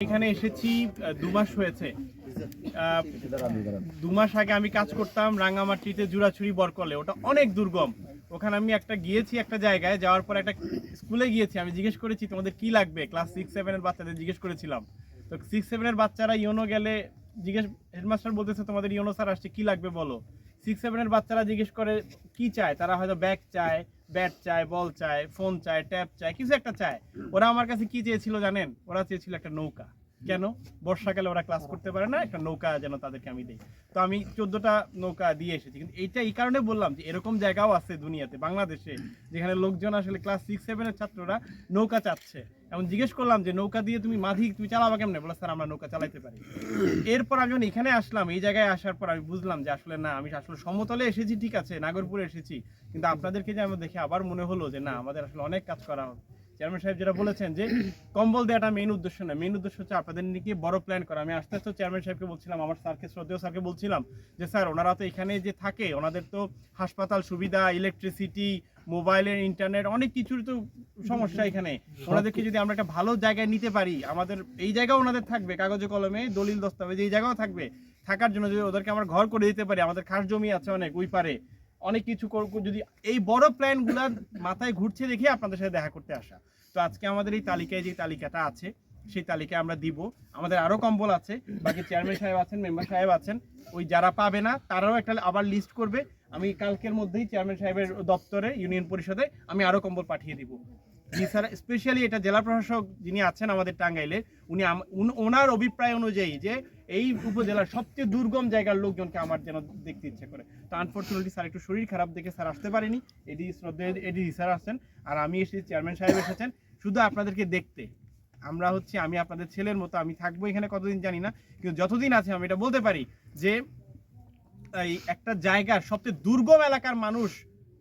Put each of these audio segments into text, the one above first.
এখানে এসেছি আহ, দু মাস হয়েছে। আহ, দু মাস আগে আমি কাজ করতাম রাঙ্গামাটিতে জুরাছুরি বরকলে ওটা অনেক দুর্গম। ওখানে আমি একটা গিয়েছি একটা জায়গায় যাওয়ার পর একটা স্কুলে গিয়েছি। আমি জিজ্ঞেস করেছি তোমাদের কি লাগবে? ক্লাস সিক্স সেভেনের বাচ্চাদের জিজ্ঞেস করেছিলাম। তো সিক্স সেভেনের বাচ্চারা ইয়োনো গেলে জিজ্ঞেস হেডমাস্টার বলতেছে তোমাদের ইয়োনো স্যার আসছে কি লাগবে বলো? সিক্স সেভেনের বাচ্চারা জিজ্ঞেস করে কি চায়? তারা হয়তো ব্যাগ চায় ব্যাট চায় বল চায় ফোন চায় ট্যাব চায় কিছু একটা চায়। ওরা আমার কাছে কি চেয়েছিল জানেন? ওরা চেয়েছিল একটা নৌকা। কেন? বর্ষাকালে ওরা ক্লাস করতে পারে না একটা নৌকা যেন তাদেরকে আমি দিই। তো আমি চোদ্দটা নৌকা দিয়ে এসেছি। কিন্তু এইটা এই কারণে বললাম যে এরকম জায়গাও আছে দুনিয়াতে বাংলাদেশে যেখানে লোকজন আসলে ক্লাস সিক্স সেভেনের ছাত্ররা নৌকা চাচ্ছে। এমন জিজ্ঞেস করলাম যে, নৌকা দিয়ে তুমি মাঝি, তুমি চালাবা কেমনে? বলে স্যার, আমরা নৌকা চালাইতে পারি। এরপর আমি যখন এখানে আসলাম, এই জায়গায় আসার পর আমি বুঝলাম যে, আসলে না, আমি আসলে সমতলে এসেছি, ঠিক আছে, নাগরপুরে এসেছি। কিন্তু আপনাদেরকে যে আমি দেখে আবার মনে হলো যে, না, আমাদের আসলে অনেক কাজ করা হবে। চেয়ারম্যান সাহেব যেটা বলেছেন যে, কম্বল দেওয়াটা মেইন উদ্দেশ্য না মেইন উদ্দেশ্য হচ্ছে আপনাদের নিয়ে বড় প্ল্যান করা। আমি আস্তে আস্তে চেয়ারম্যান সাহেবকে বলছিলাম, আমার স্যারকে, শ্রদ্ধেয় স্যারকে বলছিলাম যে, স্যার, ওনারা তো এখানে যে থাকে, ওনাদের তো হাসপাতাল সুবিধা ইলেকট্রিসিটি মোবাইলের ইন্টারনেট অনেক কিছুর তো সমস্যা এখানে। ওনাদেরকে যদি আমরা একটা ভালো জায়গায় নিতে পারি আমাদের এই জায়গাও ওনাদের থাকবে কাগজে কলমে দলিল দস্তাবেজ এই জায়গাও থাকবে। থাকার জন্য যদি ওদেরকে আমরা ঘর করে দিতে পারি আমাদের খাস জমি আছে অনেক ওই পারে। অনেক কিছু যদি এই বড় প্ল্যানগুলো মাথায় ঘুরছে দেখে আপনাদের সাথে দেখা করতে আসা। তো আজকে আমাদের এই তালিকায় যে তালিকাটা আছে সেই তালিকায় আমরা দিব। আমাদের আরও কম্বল আছে বাকি চেয়ারম্যান সাহেব আছেন মেম্বার সাহেব আছেন। ওই যারা পাবে না তারাও একটা আবার লিস্ট করবে। আমি কালকের মধ্যেই চেয়ারম্যান সাহেবের দপ্তরে ইউনিয়ন পরিষদে আমি আরও কম্বল পাঠিয়ে দিব। স্যার স্পেশালি এটা জেলা প্রশাসক যিনি আছেন আমাদের টাঙ্গাইলে, উনি ওনার অভিপ্রায় অনুযায়ী যে এই উপজেলার সবচেয়ে দুর্গম জায়গার লোকজনকে আমার যেন দেখতে ইচ্ছে করে। তো আনফর্চুনেটলি স্যার একটু শরীর খারাপ দেখে স্যার আসতে পারেনি। এডি শ্রদ্ধেয় এডি স্যার আসছেন আর আমি এসে চেয়ারম্যান সাহেব এসেছেন, শুধু আপনাদেরকে দেখতে। আমরা হচ্ছে, আমি আপনাদের ছেলের মতো, আমি থাকব এখানে কতদিন জানি না, কিন্তু যতদিন আছে আমি এটা বলতে পারি যে এই একটা জায়গার সবচেয়ে দুর্গম এলাকার মানুষ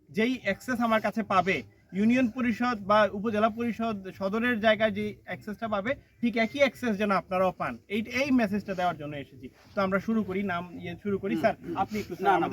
যেই অ্যাক্সেস আমার কাছে পাবে ইউনিয়ন পরিষদ বা উপজেলা পরিষদ সদরের জায়গায় যে অ্যাক্সেসটা পাবে ঠিক একই অ্যাক্সেস যেন আপনারাও পান। এই এই মেসেজটা দেওয়ার জন্য এসেছি। তো আমরা শুরু করি নাম ইয়ে শুরু করি স্যার আপনি একটু আমাদের